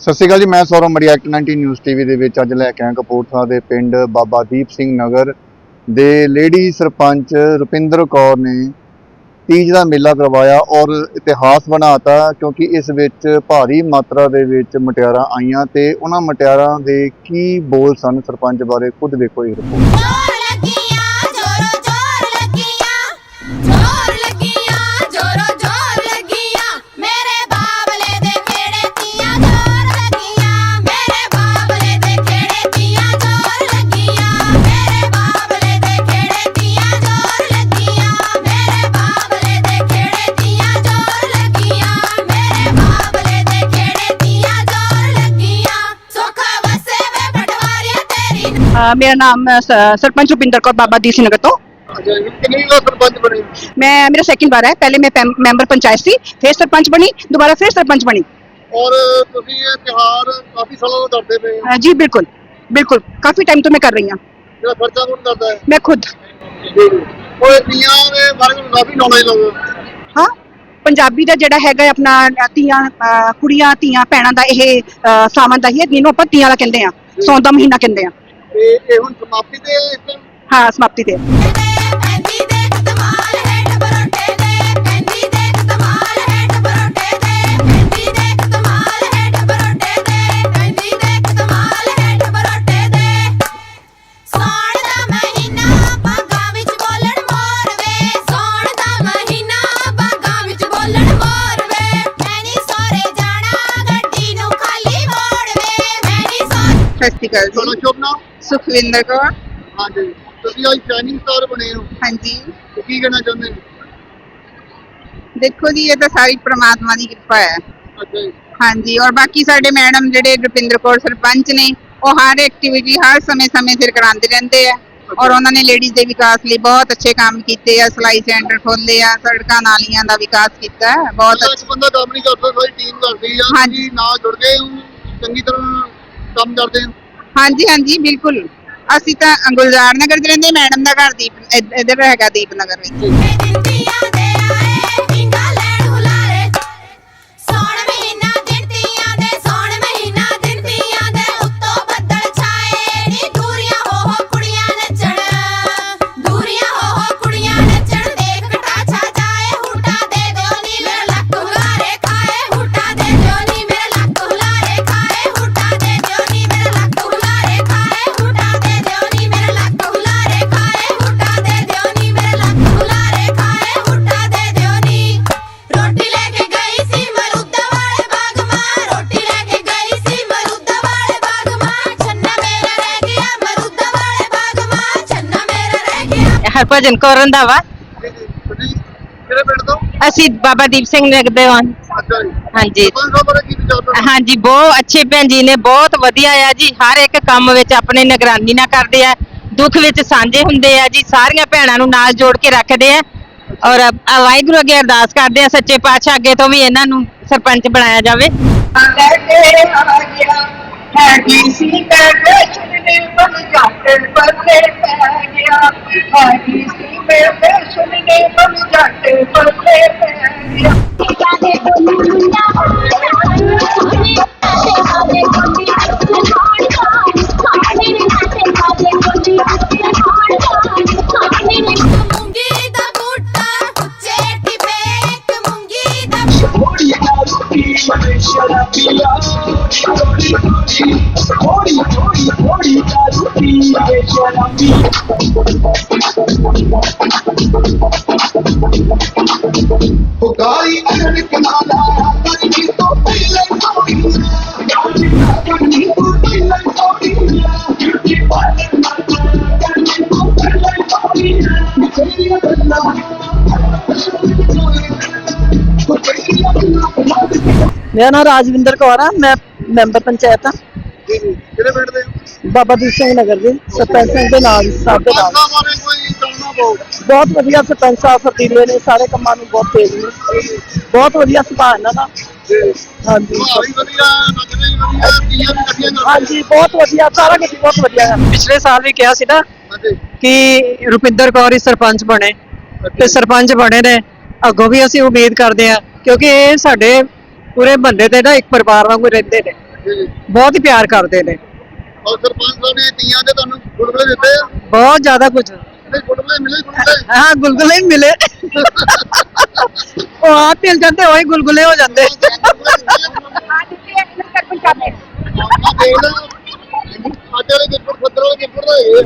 ਸਤਿ ਸ਼੍ਰੀ ਅਕਾਲ ਜੀ, ਮੈਂ ਸੌਰਵ ਮੜੀ ਐਕਟ 19 ਨਿਊਜ਼ ਟੀਵੀ ਦੇ ਵਿੱਚ ਅੱਜ ਲੈ ਕੇ ਆਇਆ ਕਪੂਰਥਲਾ ਦੇ ਪਿੰਡ ਬਾਬਾ ਦੀਪ ਸਿੰਘ ਨਗਰ ਦੇ ਲੇਡੀ ਸਰਪੰਚ ਰੁਪਿੰਦਰ ਕੌਰ ਨੇ ਤੀਜ ਦਾ ਮੇਲਾ ਕਰਵਾਇਆ ਔਰ ਇਤਿਹਾਸ ਬਣਾਤਾ ਕਿਉਂਕਿ ਇਸ ਵਿੱਚ ਭਾਰੀ ਮਾਤਰਾ ਦੇ ਵਿੱਚ ਮਟਿਆਰਾਂ ਆਈਆਂ ਤੇ ਉਹਨਾਂ ਮਟਿਆਰਾਂ ਦੇ ਕੀ ਬੋਲ ਸਨ ਸਰਪੰਚ ਬਾਰੇ ਖੁਦ ਦੇਖੋ ਇਹ ਰਿਪੋਰਟ ਜੋਰ ਲੱਗੀਆਂ ਜੋਰੋ ਜੋਰ ਲੱਗੀਆਂ ਜੋਰ ਲੱਗੀਆਂ ਮੇਰਾ ਨਾਮ ਸ- ਸਰਪੰਚ ਰੁਪਿੰਦਰ ਕੌਰ ਬਾਬਾ ਦੀਪ ਸਿੰਘ ਨਗਰ ਤੋਂ ਅੱਛਾ ਕਿੰਨੀ ਵਾਰ ਸਰਪੰਚ ਬਣੇ? ਮੈਂ ਮੇਰਾ ਸੈਕਿੰਡ ਵਾਰ ਹੈ। ਪਹਿਲੇ ਮੈਂ ਪੈਮ- ਮੈਂਬਰ ਪੰਚਾਇਤ ਸੀ ਫਿਰ ਸਰਪੰਚ ਬਣੀ ਦੁਬਾਰਾ ਫਿਰ ਸਰਪੰਚ ਬਣੀ। ਔਰ ਤੁਸੀਂ ਇਹ ਤਿਹਾਰ ਕਾਫੀ ਸਾਲਾਂ ਤੋਂ ਕਰਦੇ ਪਏ ਅ, ਜੀ ਬਿਲਕੁਲ ਬਿਲਕੁਲ ਕਾਫੀ ਟਾਈਮ ਤੋਂ ਮੈਂ ਕਰ ਰਹੀ ਹਾਂ। ਜਿਹੜਾ ਖਰਚਾ ਕੌਣ ਕਰਦਾ ਹੈ। ਮੈਂ ਖੁਦ। ਉਹ ਤੀਆਂ ਦੇ ਬਾਰੇ ਮੈਨੂੰ ਕਾਫੀ ਨੌਲੇਜ ਲੱਗਾ ਹਾਂ ਪੰਜਾਬੀ ਦਾ ਜਿਹੜਾ ਹੈਗਾ ਹੈ ਆਪਣਾ ਤੀਆਂ ਅ, ਕੁੜੀਆਂ ਧੀਆਂ ਭੈਣਾਂ ਦਾ ਇਹ ਅ, ਸਾਵਣ ਦਾ ਹੀ ਹੈ ਜਿਹਨੂੰ ਆਪਾਂ ਤੀਆਂ ਦਾ ਕਹਿੰਦੇ ਆ ਸੌਣ ਦਾ ਮਹੀਨਾ ਕਹਿੰਦੇ ਆ ਤੇ ਇਹ ਹੁਣ ਸਮਾਪਤੀ ਤੇ ਇਸ time? ਹਾਂ ਸਮਾਪਤੀ ਤੇ ਪੈਂਦੀ ਦੇਖ ਧਮਾਲ ਹੈਡ ਬਰੋਟੇ ਦੇ ਪੈਂਦੀ ਦੇਖ ਧਮਾਲ ਹੈਡ ਬਰੋਟੇ ਦੇ ਪੈਂਦੀ ਦੇਖ ਧਮਾਲ ਹੈਡ ਬਰੋਟੇ ਦੇ ਪੈਂਦੀ ਦੇਖ ਧਮਾਲ ਹੈਡ ਬਰੋਟੇ ਦੇ ਸੌਣ ਦਾ ਮਹੀਨਾ ਬਾਗਾਂ ਵਿੱਚ ਬੋਲਣ ਮੋਰ ਵੇ ਸੌਣ ਦਾ ਮਹੀਨਾ ਬਾਗਾਂ ਵਿੱਚ ਬੋਲਣ ਮੋਰ ਵੇ ਮੈਂ ਨੀ ਸੋਰੇ ਜਾਣਾ ਗੱਡੀ ਨੂੰ ਖਾਲੀ ਮੋੜ ਵੇ ਮੈਂ ਨੀ ਸੋਰੇ ਸਤਿ ਸ਼੍ਰੀ ਅਕਾਲ ਤੁਹਾਡਾ ਜੀ ਸ਼ੁਭ ਨਾਮ? ਸੁਖਵਿੰਦਰ ਕੌਰ। ਹਾਂਜੀ। ਤੁਸੀਂ ਅੱਜ ਸ਼ਾਈਨਿੰਗ ਸਟਾਰ ਬਣੇ ਹੋ। ਹਾਂਜੀ। ਤੇ ਕੀ ਕਹਿਣਾ ਚਾਹੁੰਦੇ ਹੋ? ਦੇਖੋ ਜੀ ਇਹ ਤਾਂ ਸਾਰੀ ਪ੍ਰਮਾਤਮਾ ਦੀ ਕਿਰਪਾ ਹੈ। ਅੱਛਾ ਜੀ। ਹਾਂਜੀ ਔਰ ਬਾਕੀ ਸਾਡੇ ਮੈਡਮ ਜਿਹੜੇ ਰੁਪਿੰਦਰ ਕੌਰ ਸਰਪੰਚ ਨੇ ਉਹ ਹਰ ਐਕਟੀਵਿਟੀ ਹਰ ਸਮੇਂ-ਸਮੇਂ ਸਿਰ ਕਰਾਉਂਦੇ ਰਹਿੰਦੇ ਆ। ਔਰ ਉਹਨਾਂ ਨੇ ਲੇਡੀਜ਼ ਦੇ ਵਿਕਾਸ ਲਈ ਬਹੁਤ ਅੱਛੇ ਕੰਮ ਕੀਤੇ ਆ ਸਲਾਈ ਸੈਂਟਰ ਖੋਲੇ ਆ ਸੜਕਾਂ ਨਾਲੀਆਂ ਦਾ ਵਿਕਾਸ ਕੀਤਾ ਹੈ, ਬਹੁਤ ਅੱਛਾ ਬੰਦਾ ਕੰਮ ਨਹੀਂ ਕਰਦਾ ਸਾਰੀ ਟੀਮ ਕਰਦੀ ਆ। ਹਾਂਜੀ। ਤੁਸੀਂ ਨਾਲ ਜੁੜ ਹੋ ਚੰਗੀ ਤਰ੍ਹਾਂ ਕੰਮ ਕਰਦੇ ਹੋ। ਹਾਂਜੀ ਹਾਂਜੀ, ਬਿਲਕੁਲ। ਅਸੀਂ ਤਾਂ ਗੁਲਜ਼ਾਰ ਨਗਰ ਚ ਰਹਿੰਦੇ ਮੈਡਮ ਦਾ ਘਰ ਦੀਪ ਇਧ- ਇੱਧਰ ਹੈਗਾ ਦੀਪਨਗਰ ਵਿੱਚ। ਹਰਭਜਨ ਕੌਰ ਰੰਧਾਵਾ ਜੀ, ਜੀ। ਤੁਸੀਂ ਕਿਹੜੇ ਪਿੰਡ ਤੋਂ? ਅਸੀਂ ਬਾਬਾ ਦੀਪ ਸਿੰਘ ਨਗਰ ਦੇ ਹਾਂ ਅੱਛਾ ਜੀ। ਹਾਂਜੀ। ਸਰਪੰਚ ਸਾਹਿਬ ਬਾਰੇ ਕੀ ਵਿਚਾਰ ਤੁਹਾਡਾ ਹਾਂਜੀ ਬਹੁਤ ਅੱਛੇ ਭੈਣ ਜੀ ਨੇ ਬਹੁਤ ਵਧੀਆ ਆ ਜੀ। ਹਰ ਇੱਕ ਕੰਮ ਵਿੱਚ ਆਪਣੇ ਨਿਗਰਾਨੀ ਨਾਲ ਕਰਦੇ ਆ। ਦੁੱਖ ਵਿੱਚ ਸਾਂਝੇ ਹੁੰਦੇ ਆ ਜੀ। ਸਾਰੀਆਂ ਭੈਣਾਂ ਨੂੰ ਨਾਲ ਜੋੜ ਕੇ ਰੱਖਦੇ ਆ। ਔਰ ਅ- ਵਾਹਿਗੁਰੂ ਅੱਗੇ ਅਰਦਾਸ ਕਰਦੇ ਆ ਸੱਚੇ ਪਾਤਸ਼ਾਹ ਅੱਗੇ ਤੋਂ ਵੀ ਇਹਨਾਂ ਨੂੰ ਸਰਪੰਚ ਬਣਾਇਆ ਜਾਵੇ। ਹੈਗੀ ਸੀ ਮੇਰੇ ਸੁਣਨੇ ਬਣ ਜਾਂਦੇ ਪੱਲੇ ਪੈ ਗਿਆ ਹੈਗੀ ਸੀ ਮੇਰੇ ਸੁਣਨੇ ਬਣ ਜਾਂਦੇ ਪੱਲੇ ਪੈ ਗਿਆ ਕਾਦੇ ਦੁਨੀਆ ਸੋਹਣੀ ਮਨ ਸ਼ਰਾਬੀਆ ਪੁਕਾਰੀ ਅਰਨ ਕਨਾਲਾ ਕਰੀ ਤੋਂ ਪਹਿਲੇ ਥੋੜੀ ਕਰੀ ਤੋਂ ਪਹਿਲੇ ਥੋੜੀ ਕਿ ਬਾਤ ਨਾ ਕਰੀ ਤੋਂ ਪਹਿਲੇ ਥੋੜੀ ਤੇਰੀ ਗੱਲਾਂ ਮੇਰਾ ਨਾਮ ਰਾਜਵਿੰਦਰ ਕੌਰ ਆ ਮੈਂ ਮੈਂਬਰ ਪੰਚਾਇਤ ਆ ਜੀ ਜੀ ਕਿਹੜੇ ਪਿੰਡ ਦੇ ਹੋ? ਬਾਬਾ ਦੀਪ ਸਿੰਘ ਨਗਰ ਦੇ ਸਰਪੰਚ ਸਿੰਘ ਦੇ ਨਾਲ ਸਾਹਿਬ ਦੇ ਬਾਰੇ ਕੋਈ ਪਾਓ ਬਹੁਤ। ਵਧੀਆ ਸਰਪੰਚ ਸਾਹਿਬ ਫਰਤੀਲੇ ਨੇ ਸਾਰੇ ਕੰਮਾਂ ਨੂੰ ਬਹੁਤ ਤੇਜ਼ ਨੇ। ਬਹੁਤ ਵਧੀਆ ਸੁਭਾਅ ਇਹਨਾਂ ਦਾ। ਹਾਂਜੀ। ਵਧੀਆ ਵਧੀਆ ਵੀ ਹਾਂਜੀ ਬਹੁਤ ਵਧੀਆ ਸਾਰਾ ਕੁਝ ਬਹੁਤ ਵਧੀਆ ਹੈ ਪਿਛਲੇ ਸਾਲ ਵੀ ਕਿਹਾ ਸੀ ਨਾ ਹਾਂਜੀ। ਕਿ ਰੁਪਿੰਦਰ ਕੌਰ ਹੀ ਸਰਪੰਚ ਬਣੇ ਤੇ ਸਰਪੰਚ ਬਣੇ ਨੇ। ਅੱਗੋਂ ਵੀ ਅਸੀਂ ਉਮੀਦ ਕਰਦੇ ਹਾਂ ਕਿਉਂਕਿ ਇਹ ਸਾਡੇ ਪੂਰੇ ਬੰਦੇ ਤੇ ਨਾ ਇੱਕ ਪਰਿਵਾਰ ਵਾਂਗੂ ਰਹਿੰਦੇ ਨੇ। ਬਹੁਤ ਹੀ ਪਿਆਰ ਕਰਦੇ ਨੇ। ਔਰ ਸਰਪੰਚ ਸਾਹਿਬ ਨੇ ਤੀਆਂ ਦੇ ਤੁਹਾਨੂੰ ਗੁਲਗੁਲੇ ਦਿੱਤੇ ਆ? ਬਹੁਤ ਜ਼ਿਆਦਾ ਕੁਝ। ਨਹੀਂ ਗੁਲਗੁਲੇ ਮਿਲੇ ਗੁਲਗੁਲੇ ਹਾਂ ਗੁਲਗੁਲੇ ਹੀ ਮਿਲੇ। ਉਹ ਆਪ ਮਿਲ ਜਾਂਦੇ ਉਹੀ ਗੁਲਗੁਲੇ ਹੋ ਜਾਂਦੇ। ਅੱਜ ਵਾਲੇ ਗਿੱਪੜ ਖੱਦਰ ਵਾਲੇ ਗਿੱਪੜ ਦਾ। ਇਹ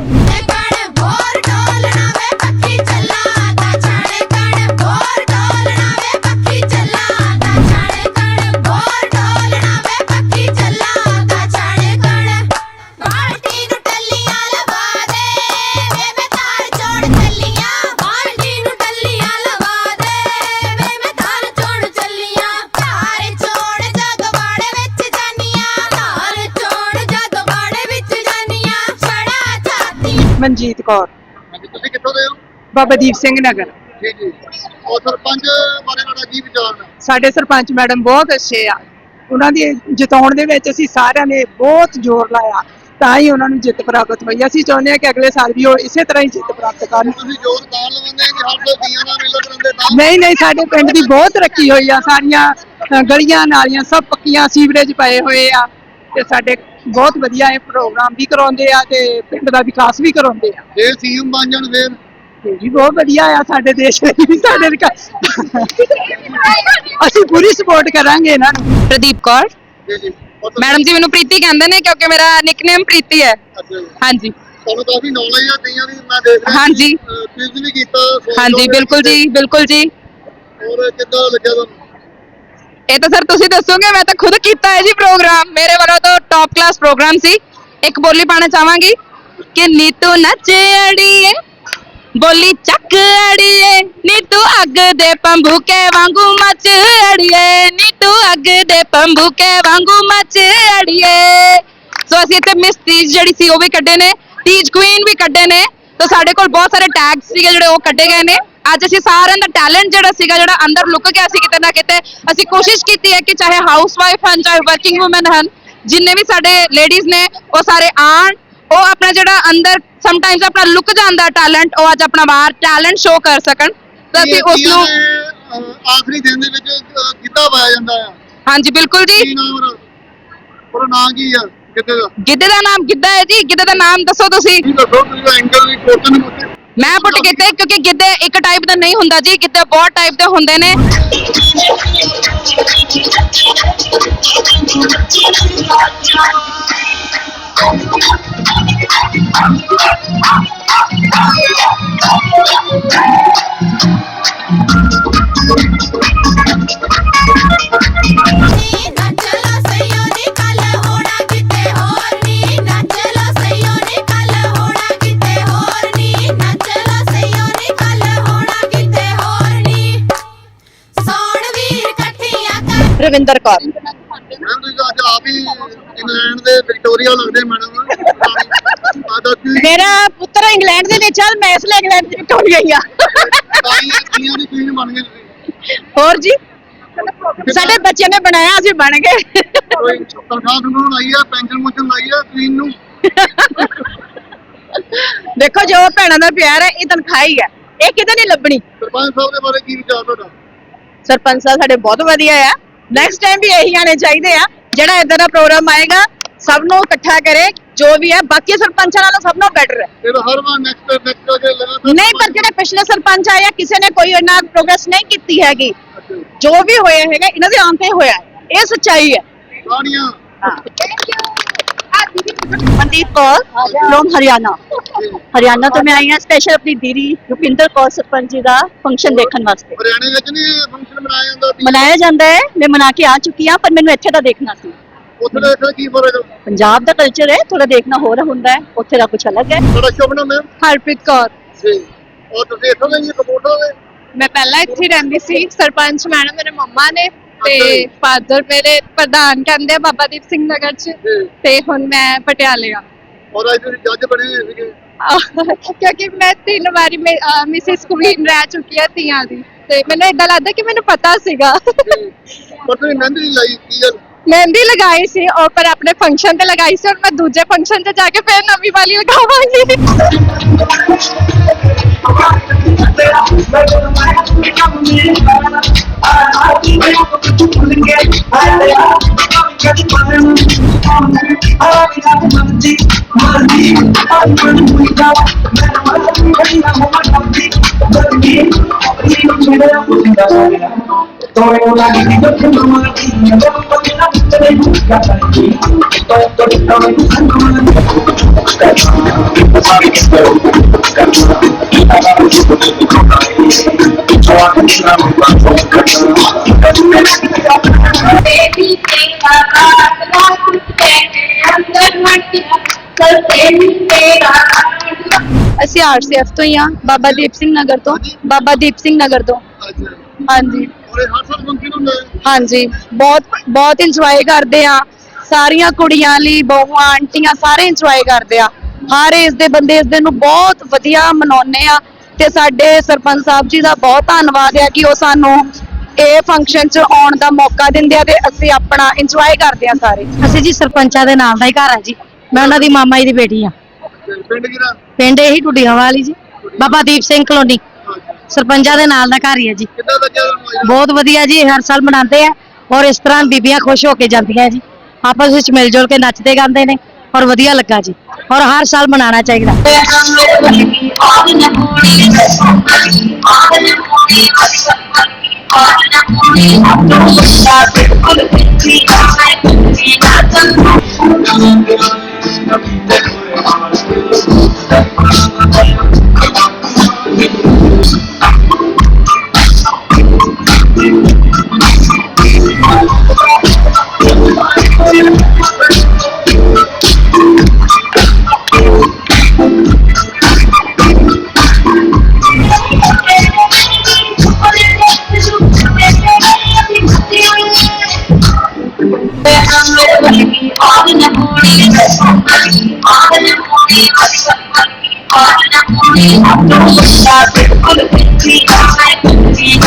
ਮਨਜੀਤ ਕੌਰ। ਹਾਂਜੀ ਤੁਸੀਂ ਕਿੱਥੋਂ ਦੇ ਹੋ? ਬਾਬਾ ਦੀਪ ਸਿੰਘ ਨਗਰ। ਜੀ ਜੀ। ਔਰ ਸਰਪੰਚ ਬਾਰੇ ਤੁਹਾਡਾ ਕੀ ਵਿਚਾਰ ਨੇ ਸਾਡੇ ਸਰਪੰਚ ਮੈਡਮ ਬਹੁਤ ਅੱਛੇ ਆ। ਉਹਨਾਂ ਦੀ ਜਿਤਾਉਣ ਦੇ ਵਿੱਚ ਅਸੀਂ ਸਾਰਿਆਂ ਨੇ ਬਹੁਤ ਜ਼ੋਰ ਲਾਇਆ। ਤਾਂ ਹੀ ਉਹਨਾਂ ਨੂੰ ਜਿੱਤ ਪ੍ਰਾਪਤ ਹੋਈ। ਅਸੀਂ ਚਾਹੁੰਦੇ ਹਾਂ ਕਿ ਅਗਲੇ ਸਾਲ ਵੀ ਉਹ ਇਸੇ ਤਰ੍ਹਾਂ ਹੀ ਜਿੱਤ ਪ੍ਰਾਪਤ ਕਰਨ। ਤੁਸੀਂ ਜ਼ੋਰ ਤਾਂ ਲਵਾਉਂਦੇ ਕਿ ਹਰ ਕੋਈ ਤੀਆਂ ਦਾ ਮੇਲਾ ਕਰਾਉਂਦੇ ਤਾਂ ਨਹੀਂ ਨਹੀਂ ਸਾਡੇ ਪਿੰਡ ਦੀ ਬਹੁਤ ਤਰੱਕੀ ਹੋਈ ਆ। ਸਾਰੀਆਂ ਅ, ਗਲੀਆਂ ਨਾਲੀਆਂ ਸਭ ਪੱਕੀਆਂ ਸੀਵਰੇਜ ਪਏ ਹੋਏ ਆ। ਤੇ ਸਾਡੇ ਬਹੁਤ ਵਧੀਆ ਇਹ ਪ੍ਰੋਗਰਾਮ ਵੀ ਕਰਾਉਂਦੇ ਆ ਤੇ ਪਿੰਡ ਦਾ ਵਿਕਾਸ ਵੀ ਕਰਾਉਂਦੇ ਆ। ਜੇ ਸੀਐਮ ਬਣ ਜਾਣ ਫੇਰ? ਤੇ ਜੀ ਬਹੁਤ ਵਧੀਆ ਆ ਸਾਡੇ ਦੇਸ਼ ਲਈ ਵੀ ਸਾਡੇ ਵਿਕਾਸ ਅਸੀਂ ਪੂਰੀ ਸਪੋਰਟ ਕਰਾਂਗੇ ਇਹਨਾਂ ਨੂੰ। ਪ੍ਰਦੀਪ ਕੌਰ। ਜੀ ਜੀ। ਮੈਡਮ ਜੀ ਮੈਨੂੰ ਪ੍ਰੀਤੀ ਕਹਿੰਦੇ ਨੇ ਕਿਉਂਕਿ ਮੇਰਾ ਨਿਕਨੇਮ ਪ੍ਰੀਤੀ ਹੈ। ਅੱਛਾ ਜੀ। ਹਾਂਜੀ। ਤੁਹਾਨੂੰ ਕਾਫੀ ਨੌਲੇਜ ਆ ਤੀਆਂ ਦੀ ਮੈਂ ਦੇਖ ਰਿਹਾ ਹਾਂਜੀ। ਕੁਇਜ਼ ਵੀ ਕੀਤਾ ਸੋ ਹਾਂਜੀ ਬਿਲਕੁਲ ਜੀ ਬਿਲਕੁਲ ਜੀ। ਔਰ ਕਿੱਦਾਂ ਲੱਗਿਆ ਤੁਹਾਨੂੰ? ਇਹ ਤਾਂ ਸਰ ਤੁਸੀਂ ਦੱਸੋਗੇ, ਮੈਂ ਤਾਂ ਖੁਦ ਕੀਤਾ ਹੈ ਜੀ ਪ੍ਰੋਗਰਾਮ। ਮੇਰੇ ਵੱਲੋਂ ਤਾਂ ਟੌਪ ਕਲਾਸ ਪ੍ਰੋਗਰਾਮ ਸੀ। ਇੱਕ ਬੋਲੀ ਪਾਣਾ ਚਾਹਾਂਗੀ ਕਿ ਨੀਤੂ ਨੱਚ ਅੜੀਏ, ਬੋਲੀ ਚੱਕ ਅੜੀਏ ਨੀ ਅੱਗ ਦੇ ਪੰਬੂਕੇ ਵਾਂਗੂ ਮੱਚ ਅੜੀਏ ਨੀ ਅੱਗ ਦੇ ਪੰਬੂਕੇ ਵਾਂਗੂ ਮੱਚ ਅੜੀਏ। ਸੋ ਅਸੀਂ ਇੱਥੇ ਮਿਸ ਤੀਜ ਜਿਹੜੀ ਸੀ, ਉਹ ਵੀ ਕੱਢੇ ਨੇ, ਤੀਜ ਕੁਈਨ ਵੀ ਕੱਢੇ ਨੇ। ਤਾਂ ਸਾਡੇ ਕੋਲ ਬਹੁਤ ਸਾਰੇ ਟੈਗਸ ਸੀਗੇ ਜਿਹੜੇ ਉਹ ਕੱਢੇ ਗਏ ਨੇ। ਅੱਜ ਅਸੀਂ ਸਾਰਿਆਂ ਦਾ ਟੈਲੈਂਟ ਜਿਹੜਾ ਸੀਗਾ ਜਿਹੜਾ ਅੰਦਰ ਲੁਕ ਗਿਆ ਸੀ ਕਿਤੇ ਨਾ ਕਿਤੇ ਅਸੀਂ ਕੋਸ਼ਿਸ਼ ਕੀਤੀ ਹੈ ਕਿ ਚਾਹੇ ਹਾਊਸਵਾਈਫ ਹਨ ਚਾਹੇ ਵਰਕਿੰਗ ਔਮਨ ਹਨ ਜਿੰਨੇ ਵੀ ਸਾਡੇ ਲੇਡੀਜ਼ ਨੇ ਉਹ ਸਾਰੇ ਆਣ ਉਹ ਆਪਣਾ ਜਿਹੜਾ ਅੰਦਰ ਸਮਟਾਈਮਸ ਆਪਣਾ ਲੁਕ ਜਾਂਦਾ ਟੈਲੈਂਟ ਉਹ ਅੱਜ ਆਪਣਾ ਬਾਹਰ ਟੈਲੈਂਟ ਸ਼ੋ ਕਰ ਸਕਣ। ਤਾਂ ਅਸੀਂ ਉਸ ਨੂੰ ਆਖਰੀ ਦਿਨ ਦੇ ਵਿੱਚ ਗਿੱਧਾ ਪਾਇਆ ਜਾਂਦਾ ਆ ਹਾਂਜੀ ਬਿਲਕੁਲ ਜੀ। ਉਹਦਾ? ਨਾਂ ਕੀ ਆ ਕਿੱਥੇ ਦਾ? ਗਿੱਧੇ ਦਾ ਨਾਮ ਗਿੱਧਾ ਹੈ ਜੀ ਗਿੱਧੇ ਦਾ ਨਾਮ ਦੱਸੋ ਤੁਸੀਂ। ਦੱਸੋ ਤੁਸੀਂ ਐਂਗਲ ਦੀ ਕੁਐਸਚਨ ਪੁੱਛੇ। ਮੈਂ ਪੁੱਟ ਕੀਤੇ ਕਿਉਂਕਿ ਗਿੱਧੇ ਇੱਕ ਟਾਈਪ ਦਾ ਨਹੀਂ ਹੁੰਦਾ ਜੀ, ਗਿੱਧੇ ਬਹੁਤ ਟਾਈਪ ਦੇ ਹੁੰਦੇ ਨੇ। ਨੀ ਕਰ ਰਵਿੰਦਰ ਕੌਰ। ਮੈਮ ਤੁਸੀਂ ਤਾਂ ਅੱਜ ਆਪ ਹੀ ਇੰਗਲੈਂਡ ਦੇ ਵਿਕਟੋਰੀਆ ਲੱਗਦੇ ਮੈਡਮ। ਆ ਦੱਸ ਕੀ ਮੇਰਾ ਪੁੱਤਰ ਇੰਗਲੈਂਡ ਦੇ ਵਿੱਚ ਆ ਮੈਂ ਇਸ ਲਈ ਇੰਗਲੈਂਡ ਦੀ ਵਿਕਟੋਰੀਆ ਹੀ ਆ। ਤਾਂ ਹੀ ਤੀਆਂ ਦੀ ਕੁਈਨ ਬਣ ਗਏ ਤੁਸੀਂ ਹੋਰ ਜੀ ਸਾਡੇ ਬੱਚਿਆਂ ਨੇ ਬਣਾਇਆ ਅਸੀਂ ਬਣ ਗਏ। ਕੋਈ ਤਨਖਾਹ ਤੁਹਾਨੂੰ ਲਾਈ ਆ ਪੈਨਸ਼ਨ ਮੁਸ਼ਨ ਲਾਈ ਆ ਕੁਈਨ ਨੂੰ ਦੇਖੋ ਜੋ ਭੈਣਾਂ ਦਾ ਪਿਆਰ ਹੈ ਇਹ ਤਨਖਾਹੀ ਹੈ। ਇਹ ਕਿਤੇ ਨਹੀਂ ਲੱਭਣੀ। ਸਰਪੰਚ ਸਾਹਿਬ ਦੇ ਬਾਰੇ ਕੀ ਵਿਚਾਰ ਤੁਹਾਡਾ? ਸਰਪੰਚ ਸਾਹਿਬ ਸਾਡੇ ਬਹੁਤ ਵਧੀਆ ਆ। ਨੈਕਸਟ ਟਾਈਮ ਵੀ ਇਹੀ ਆਣੇ ਚਾਹੀਦੇ ਆ ਜਿਹੜਾ ਇਦਾਂ ਦਾ ਪ੍ਰੋਗਰਾਮ ਆਏਗਾ ਸਭ ਨੂੰ ਇਕੱਠਾ ਕਰੇ ਜੋ ਵੀ ਹੈ ਬਾਕੀ ਸਰਪੰਚਾਂ ਨਾਲੋਂ ਸਭ ਨੂੰ ਬੈਟਰ ਹੈ ਫਿਰ ਹਰ ਵਾਰ ਨੈਕਸਟ ਨੈਕਸਟ ਕਰਕੇ ਲਗਾਤਾਰ ਨਹੀਂ ਪਰ ਜਿਹੜੇ ਪਿਛਲੇ ਸਰਪੰਚ ਆਏ ਆ ਕਿਸੇ ਨੇ ਕੋਈ ਇੰਨਾ ਪ੍ਰੋਗਰੈਸ ਨਹੀਂ ਕੀਤੀ ਹੈਗੀ ਜੀ। ਵੀ ਹੋਇਆ ਹੈਗਾ ਇਹਨਾਂ ਦੇ ਆਉਣ ਤੇ ਹੋਇਆ ਹੈ। ਇਹ ਸੱਚਾਈ ਹੈ ਸਾੜੀਆਂ ਮਨਦੀਪ ਕੌਰ ਫ্রম ਹਰਿਆਣਾ। ਹਰਿਆਣਾ ਤੋਂ ਮੈਂ ਆਈ ਹਾਂ ਸਪੈਸ਼ਲ ਆਪਣੀ ਦੀਦੀ ਰੁਪਿੰਦਰ ਕੌਰ ਸਰਪੰਚ ਜੀ ਦਾ ਫੰਕਸ਼ਨ ਦੇਖਣ ਵਾਸਤੇ। ਹਰਿਆਣੇ ਵਿੱਚ ਨਹੀਂ ਫੰਕਸ਼ਨ ਮਨਾਇਆ ਜਾਂਦਾ? ਮਨਾਇਆ ਜਾਂਦਾ ਹੈ ਮੈਂ ਮਨਾ ਕੇ ਆ ਚੁੱਕੀ ਹਾਂ ਪਰ ਮੈਨੂੰ ਇੱਥੇ ਦਾ ਦੇਖਣਾ ਸੀ। ਉੱਥੇ ਦੇਖਣਾ ਕੀ ਫ਼ਰਕ ਪੰਜਾਬ ਦਾ ਕਲਚਰ ਹੈ ਥੋੜਾ ਦੇਖਣਾ ਹੋਰ ਹੁੰਦਾ ਹੈ ਉੱਥੇ ਦਾ ਕੁਝ ਅਲੱਗ ਹੈ। ਤੁਹਾਡਾ ਸ਼ੁਭ ਮੈਮ ਹਰਪ੍ਰੀਤ ਕੌਰ। ਜੀ। ਔਰ ਤੁਸੀਂ ਇੱਥੋਂ ਦੇ ਹੀ ਕਪੂਰਥਲੇ ਮੈਂ ਪਹਿਲਾਂ ਇੱਥੇ ਰਹਿੰਦੀ ਸੀ ਸਰਪੰਚ ਮੈਡਮ ਮੇਰੇ ਮੰਮਾ ਨੇ ਤੇ ਫਾਦਰ ਮੇਰੇ ਪ੍ਰਧਾਨ ਕਹਿੰਦੇ ਆ ਬਾਬਾ ਦੀਪ ਸਿੰਘ ਨਗਰ ਚ। ਤੇ ਹੁਣ ਮੈਂ ਪਟਿਆਲੇ ਆ। ਔਰ ਅੱਜ ਤੁਸੀਂ ਜੱਜ ਬਣੇ ਹੋਏ ਸੀਗੇ। ਕਿਉਂਕਿ ਮੈਂ ਤਿੰਨ ਵਾਰੀ ਮਿਸਿਸ ਕੁਈਨ ਰਹਿ ਚੁੱਕੀ ਆ ਤੀਆਂ ਦੀ। ਤੇ ਮੈਨੂੰ ਇਦਾਂ ਲੱਗਦਾ ਕਿ ਮੈਨੂੰ ਪਤਾ ਸੀਗਾ। ਪਰ ਤੁਸੀਂ ਮਹਿੰਦੀ ਨਹੀਂ ਲਾਈ ਕੀ ਗੱਲ? ਮਹਿੰਦੀ ਲਗਾਈ ਸੀ ਔਰ ਪਰ ਆਪਣੇ ਫੰਕਸ਼ਨ ਤੇ ਲਗਾਈ ਸੀ ਔਰ ਮੈਂ ਦੂਜੇ ਫੰਕਸ਼ਨ ਤੇ ਜਾ ਕੇ ਫਿਰ ਨਵੀਂ ਵਾਲੀ ਲਗਾਵਾਂਗੀ I ਬੇਬੀ ਤੇਰਾ ਰਾਤ ਰਾਤ ਤੇਰੇ ਅੰਦਰ ਮਟਿਆ ਕਲ ਤੇਰੀ ਤੇਰਾ ਅਸੀਂ ਆਰਸੀਐਫ ਤੋਂ ਹੀ ਆ ਬਾਬਾ ਦੀਪ ਸਿੰਘ ਨਗਰ ਤੋਂ, ਬਾਬਾ ਦੀਪ ਸਿੰਘ ਨਗਰ ਤੋਂ। ਹਾਂਜੀ। ਔਰ ਹਰ ਸਾਲ ਫੰਕਸ਼ਨ ਹੁੰਦਾ ਹੈ ਹਾਂਜੀ ਬਹੁਤ ਬਹੁਤ ਇੰਜੋਏ ਕਰਦੇ ਆ। ਸਾਰੀਆਂ ਕੁੜੀਆਂ ਲਈ ਬਹੂਆਂ ਆਂਟੀਆਂ ਸਾਰੇ ਇੰਜੋਏ ਕਰਦੇ ਆ। ਹਰ ਏਜ ਦੇ ਬੰਦੇ ਇਸ ਦਿਨ ਨੂੰ ਬਹੁਤ ਵਧੀਆ ਮਨਾਉਂਦੇ ਆ ਤੇ ਸਾਡੇ ਸਰਪੰਚ ਸਾਹਿਬ ਜੀ ਦਾ ਬਹੁਤ ਧੰਨਵਾਦ ਹੈ ਕਿ ਉਹ ਸਾਨੂੰ ਇਹ ਫੰਕਸ਼ਨ 'ਚ ਆਉਣ ਦਾ ਮੌਕਾ ਦਿੰਦੇ ਆ ਤੇ ਅਸੀਂ ਆਪਣਾ ਇੰਜੋਏ ਕਰਦੇ ਆ ਸਾਰੇ। ਅਸੀਂ ਜੀ ਸਰਪੰਚਾਂ ਦੇ ਨਾਲ ਦਾ ਹੀ ਘਰ ਆ ਜੀ। ਮੈਂ ਉਹਨਾਂ ਦੀ ਮਾਮਾ ਜੀ ਦੀ ਬੇਟੀ ਆ। ਤੇ ਪਿੰਡ ਕਿਹੜਾ? ਪਿੰਡ ਇਹੀ ਟੁੱਡੀਆਂ ਵਾਲੀ ਜੀ। ਬਾਬਾ ਦੀਪ ਸਿੰਘ ਕਲੋਨੀ। ਸਰਪੰਚਾਂ ਦੇ ਨਾਲ ਦਾ ਘਰ ਹੀ ਹੈ ਜੀ। ਕਿੱਦਾਂ ਲੱਗਿਆ ਤੁਹਾਨੂੰ ਬਹੁਤ ਵਧੀਆ ਜੀ ਹਰ ਸਾਲ ਮਨਾਉਂਦੇ ਆ ਔਰ ਇਸ ਤਰ੍ਹਾਂ ਬੀਬੀਆਂ ਖੁਸ਼ ਹੋ ਕੇ ਜਾਂਦੀਆਂ ਜੀ। ਆਪਸ ਵਿੱਚ ਮਿਲ ਜੁਲ ਕੇ ਨੱਚਦੇ ਗਾਉਂਦੇ ਨੇ ਔਰ ਵਧੀਆ ਲੱਗਾ ਜੀ। ਔਰ ਹਰ ਸਾਲ ਮਨਾਉਣਾ ਚਾਹੀਦਾ।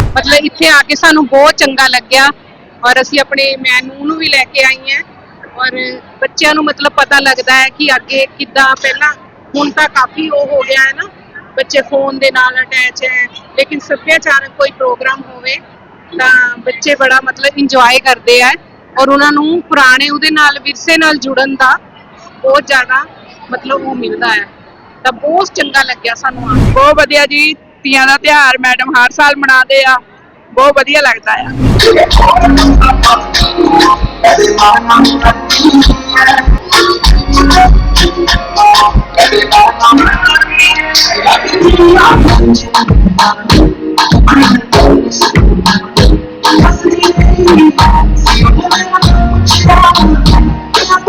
ਮਤਲਬ ਇੱਥੇ ਆ ਕੇ ਸਾਨੂੰ ਬਹੁਤ ਚੰਗਾ ਲੱਗਿਆ ਔਰ ਅਸੀਂ ਆਪਣੇ ਮੈਨੂ ਨੂੰ ਵੀ ਲੈ ਕੇ ਆਈ ਹਾਂ ਔਰ ਬੱਚਿਆਂ ਨੂੰ ਮਤਲਬ ਪਤਾ ਲੱਗਦਾ ਹੈ ਕਿ ਅੱਗੇ ਕਿੱਦਾਂ ਪਹਿਲਾਂ ਹੁਣ ਤਾਂ ਕਾਫੀ ਉਹ ਹੋ ਗਿਆ ਹੈ ਨਾ, ਬੱਚੇ ਫੋਨ ਦੇ ਨਾਲ ਅਟੈਚ ਹੈ, ਲੇਕਿਨ ਸੱਭਿਆਚਾਰਕ ਕੋਈ ਪ੍ਰੋਗਰਾਮ ਹੋਵੇ ਤਾਂ ਬੱਚੇ ਬੜਾ ਮਤਲਬ ਇੰਜੋਏ ਕਰਦੇ ਆ ਔਰ ਉਹਨਾਂ ਨੂੰ ਪੁਰਾਣੇ ਉਹਦੇ ਨਾਲ ਵਿਰਸੇ ਨਾਲ ਜੁੜਨ ਦਾ ਬਹੁਤ ਜ਼ਿਆਦਾ ਮਤਲਬ ਉਹ ਮਿਲਦਾ ਹੈ। ਤਾਂ ਬਹੁਤ ਚੰਗਾ ਲੱਗਿਆ ਸਾਨੂੰ ਆ ਬਹੁਤ ਵਧੀਆ ਜੀ, ਤੀਆਂ ਦਾ ਤਿਉਹਾਰ ਮੈਡਮ ਹਰ ਸਾਲ ਮਨਾਉਂਦੇ ਆ। ਬਹੁਤ ਵਧੀਆ ਲੱਗਦਾ ਆ। ਮੇਰੇ